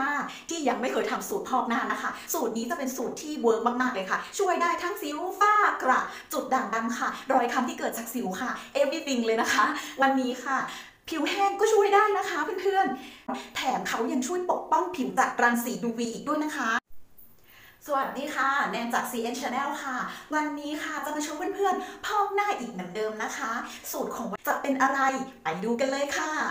ค่ะที่ยังไม่เคยทำสูตรพอกหน้านะคะ สูตรนี้จะเป็นสูตรที่เวิร์กมากๆเลยค่ะ ช่วยได้ทั้งสิวฝ้ากระ จุดด่างดำค่ะ รอยคำที่เกิดจากสิวค่ะ everything เลยนะคะ วันนี้ค่ะผิวแห้งก็ช่วยได้นะคะเพื่อนๆ แถมเขายังช่วยปกป้องผิวจากรังสี UV อีกด้วยนะคะ สวัสดีค่ะ แนนจาก CN Channel ค่ะ วันนี้ค่ะจะมาชวนเพื่อนๆพอกหน้าอีกเหมือนเดิมนะคะ สูตรของจะเป็นอะไร ไปดูกันเลยค่ะ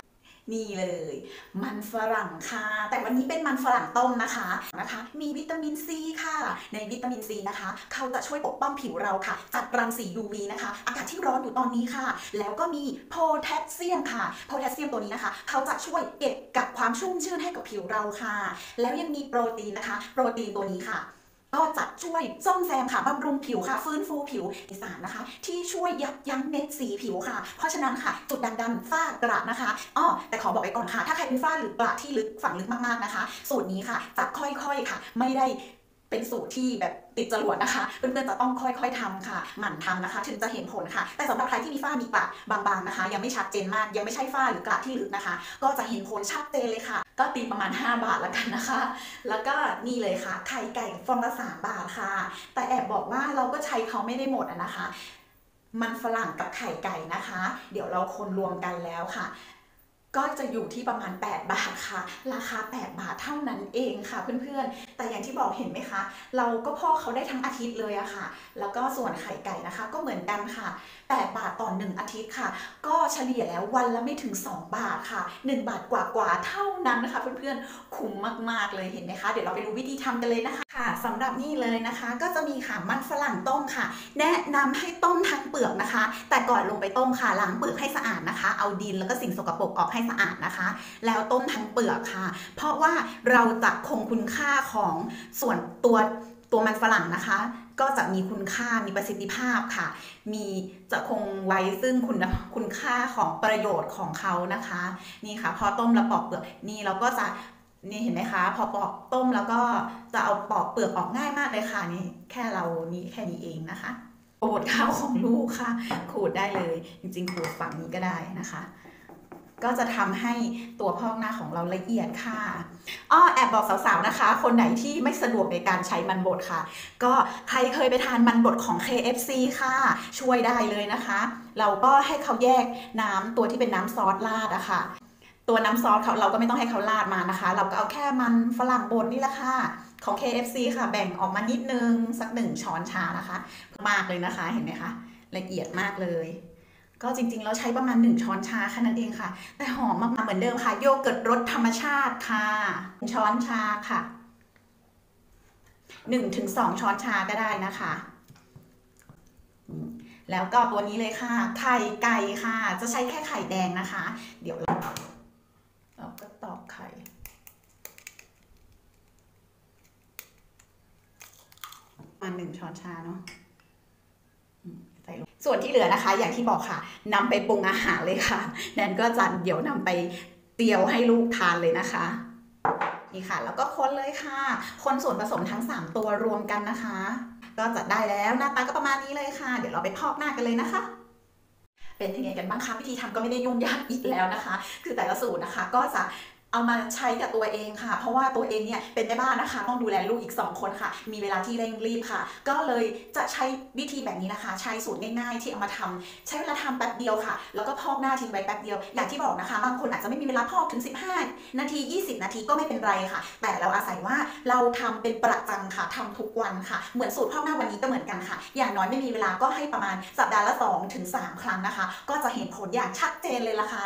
นี่เลย มันฝรั่งค่ะ แต่วันนี้เป็นมันฝรั่งต้มนะคะนะคะ มีวิตามินซีค่ะ ในวิตามินซีนะคะ เขาจะช่วยปกป้องผิวเราค่ะจากรังสี UV นะคะ อากาศที่ร้อนอยู่ตอนนี้ค่ะ แล้วก็มีโพแทสเซียมค่ะโพแทสเซียมตัวนี้นะคะ เขาจะช่วยเก็บกับความชุ่มชื้นให้กับผิวเราค่ะ แล้วยังมีโปรตีนนะคะ โปรตีนตัวนี้ค่ะ ก็จะช่วยซ่อมแซมค่ะบำรุงผิวค่ะ ฟื้นฟูผิวมีสารนะคะ ที่ช่วยยับยั้งเม็ดสีผิวค่ะ เพราะฉะนั้นค่ะ จุดด่างดำฝ้ากระนะคะอ้อแต่ขอบอกไว้ก่อนค่ะ ถ้าใครเป็นฝ้าหรือกระที่ลึกฝังลึกมากๆนะคะ สูตรนี้ค่ะจะค่อยๆค่ะ ไม่ได้ เป็นสูตรที่แบบติดจรวดนะคะ เพื่อนๆจะต้องค่อยๆทำค่ะ หมั่นทำนะคะ ถึงจะเห็นผลค่ะ แต่สำหรับใครที่มีฝ้ามีกระบางๆนะคะ ยังไม่ชัดเจนมาก ยังไม่ใช่ฝ้าหรือกระที่ลึกนะคะ ก็จะเห็นผลชัดเจนเลยค่ะ ก็ตีประมาณ 5 บาทแล้วกันนะคะ แล้วก็นี่เลยค่ะ ไข่ไก่ฟองละส3บาทค่ะ แต่แอบบอกว่าเราก็ใช้เขาไม่ได้หมดนะคะ มันฝรั่งกับไข่ไก่นะคะ เดี๋ยวเราคนรวมกันแล้วค่ะ ก็จะอยู่ที่ประมาณ 8 บาทค่ะ ราคา 8 บาทเท่านั้นเองค่ะเพื่อนๆ แต่อย่างที่บอกเห็นไหมคะ เราก็พ่อเขาได้ทั้งอาทิตย์เลยอะค่ะ แล้วก็ส่วนไข่ไก่นะคะ ก็เหมือนกันค่ะ 8 บาทต่อ 1 อาทิตย์ค่ะ ก็เฉลี่ยแล้ววันละไม่ถึง 2 บาทค่ะ 1 บาทกว่าๆเท่านั้นนะคะเพื่อนๆ คุ้มมากๆเลยเห็นไหมคะ เดี๋ยวเราไปดูวิธีทำกันเลยนะคะค่ะสำหรับนี่เลยนะคะ ก็จะมีค่ะมันฝรั่งต้มค่ะ แนะนำให้ต้มทั้งเปลือกนะคะ แต่ก่อนลงไปต้มค่ะล้างเปลือกให้สะอาดนะคะ เอาดินแล้วก็สิ่งสกปรกออกให้ให้สะอาดนะคะ แล้วต้มทั้งเปลือกค่ะ เพราะว่าเราจะคงคุณค่าของส่วนตัวตัวมันฝรั่งนะคะ ก็จะมีคุณค่ามีประสิทธิภาพค่ะ มีจะคงไว้ซึ่งคุณคุณค่าของประโยชน์ของเขานะคะ นี่ค่ะ พอต้มแล้วปอกเปลือกนี่เราก็จะนี่เห็นไหมคะ พอปอกต้มแล้วก็จะเอาปอกเปลือกออกง่ายมากเลยค่ะนี่แค่เรานี่แค่นี้เองนะคะโปรดข้าวของลูกค่ะ ขูดได้เลย จริงๆขูดฝั่งนี้ก็ได้นะคะ ก็จะทำให้ตัวพอกหน้าของเราละเอียดค่ะอ้อแอบบอกสาวๆนะคะ คนไหนที่ไม่สะดวกในการใช้มันบดค่ะ ก็ใครเคยไปทานมันบดของ KFC ค่ะ ช่วยได้เลยนะคะ เราก็ให้เขาแยกน้ำตัวที่เป็นน้ำซอสราดอะค่ะ ตัวน้ำซอสเขาเราก็ไม่ต้องให้เขาราดมานะคะ เราก็เอาแค่มันฝรั่งบดนี่แหละค่ะของ KFC ค่ะ แบ่งออกมานิดนึง สักหนึ่งช้อนชานะคะ มากเลยนะคะเห็นไหมคะ ละเอียดมากเลย ก็จริงๆ เราใช้ประมาณ 1 ช้อนชาแค่นั้นเองค่ะ แต่หอมมากๆเหมือนเดิมค่ะ โยเกิร์ตรสธรรมชาติค่ะ ช้อนชาค่ะ1ถึง2ช้อนชาก็ได้นะคะ แล้วก็ตัวนี้เลยค่ะ ไข่ไก่ค่ะ จะใช้แค่ไข่แดงนะคะ เดี๋ยวเราเราก็ตอกไข่ประมาณหนึ่งช้อนชาเนาะ ส่วนที่เหลือนะคะ อย่างที่บอกค่ะนำไปปรุงอาหารเลยค่ะแนนก็จะเดี๋ยวนำไปเตียวให้ลูกทานเลยนะคะนี่ค่ะ แล้วก็คนเลยค่ะ คนส่วนผสมทั้ง 3 ตัวรวมกันนะคะ ก็จะได้แล้วหน้าตาก็ประมาณนี้เลยค่ะ เดี๋ยวเราไปพอกหน้ากันเลยนะคะเป็นยังไงกันบ้างคะวิธีทำก็ไม่ได้ยุ่งยากอีกแล้วนะคะ คือแต่ละสูตรนะคะ ก็จะ เอามาใช้กับตัวเองค่ะ เพราะว่าตัวเองเนี่ยเป็นแม่บ้านนะคะ ต้องดูแลลูกอีก 2 คนค่ะ มีเวลาที่เร่งรีบค่ะ ก็เลยจะใช้วิธีแบบนี้นะคะ ใช้สูตรง่ายๆ ที่เอามาทำใช้เวลาทำแป๊บเดียวค่ะ แล้วก็พอกหน้าทิ้งไว้แป๊บเดียว อย่างที่บอกนะคะ บางคนอาจจะไม่มีเวลาพอกถึง 15 นาที 20 นาทีก็ไม่เป็นไรค่ะ แต่เราอาศัยว่าเราทำเป็นประจำค่ะทำทุกวันค่ะ เหมือนสูตรพอกหน้าวันนี้ก็เหมือนกันค่ะ อย่างน้อยไม่มีเวลาก็ให้ประมาณสัปดาห์ละ2ถึง3ครั้งนะคะ ก็จะเห็นผลอย่างชัดเจนเลยล่ะค่ะ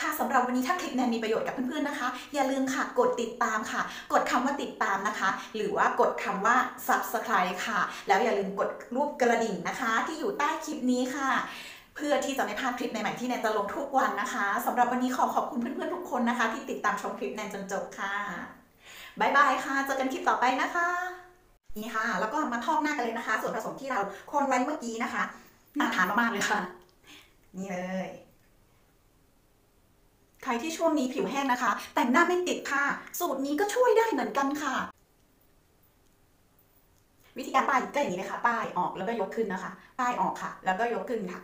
ค่ะสำหรับวันนี้ถ้าคลิปแนนมีประโยชน์กับเพื่อนๆนะคะอย่าลืมค่ะกดติดตามค่ะ กดคำว่าติดตามนะคะ หรือว่ากดคำว่า subscribe ค่ะ แล้วอย่าลืมกดรูปกระดิ่งนะคะ ที่อยู่ใต้คลิปนี้ค่ะ เพื่อที่จะไม่พลาดคลิปใหม่ๆที่แนนจะลงทุกวันนะคะสำหรับวันนี้ขอขอบคุณเพื่อนๆทุกคนนะคะ ที่ติดตามชมคลิปแนนจนจบค่ะบายบายค่ะเจอกันคลิปต่อไปนะคะนี่ค่ะ แล้วก็มาทอกหน้ากันเลยนะคะ ส่วนผสมที่เราคนไว้เมื่อกี้นะคะน่าทานมากๆเลยค่ะ นี่เลย ใครที่ช่วงนี้ผิวแห้งนะคะ แต่งหน้าไม่ติดค่ะ สูตรนี้ก็ช่วยได้เหมือนกันค่ะ วิธีการป้ายก็อย่างนี้เลยค่ะป้ายออกแล้วก็ยกขึ้นนะคะ ป้ายออกค่ะ แล้วก็ยกขึ้นค่ะ